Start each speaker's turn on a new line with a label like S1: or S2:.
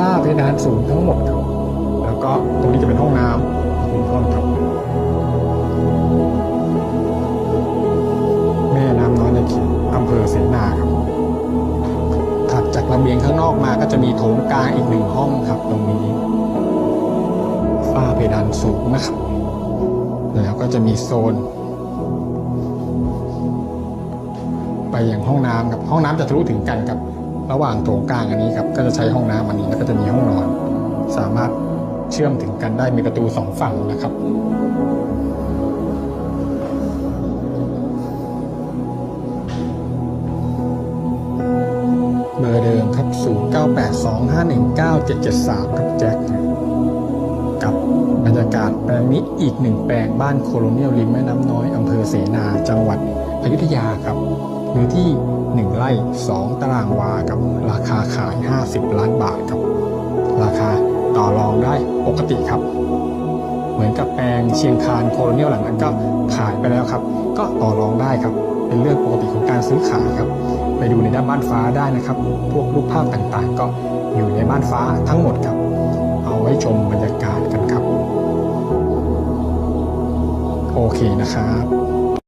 S1: ฝ้าเพดานสูงทั้งหมดครับแล้วก็ตรงนี้จะเป็นห้องน้ำอีกหนึ่งห้องครับแม่น้ำน้อยในเขตอำเภอเสนาครับ ถัดจากระเบียงข้างนอกมาก็จะมีโถงกลางอีกหนึ่งห้องครับ ตรงนี้ ฝ้าเพดานสูงนะครับ แล้วก็จะมีโซน ไปยังห้องน้ำครับห้องน้ำจะทะลุถึงกันกับ ระหว่างโถงกลางอันนี้ครับก็จะใช้ห้องน้ำอันนี้แล้วก็จะมีห้องนอน สามารถเชื่อมถึงกันได้มีประตูสองฝั่งนะครับเบอร์เดิมครับ 0982519773 ครับแจ็คกับบรรยากาศแปลงนี้อีกหนึ่งแปลงบ้านโคโลเนียลริมแม่น้ำน้อยอำเภอเสนาจังหวัดอยุธยาครับ เนื้อที่ 1 ไร่ 2 ตารางวาครับราคาขาย 50 ล้านบาทครับ ราคาต่อรองได้ปกติครับ เหมือนกับแปลงเชียงคานโคโลเนียลหลังนั้นก็ขายไปแล้วครับ ก็ต่อรองได้ครับ เป็นเรื่องปกติของการซื้อขายครับ ไปดูในด้านบ้านฟ้าได้นะครับ พวกรูปภาพต่างๆ ก็อยู่ในบ้านฟ้าทั้งหมดครับ เอาไว้ชมบรรยากาศกันครับ โอเคนะครับ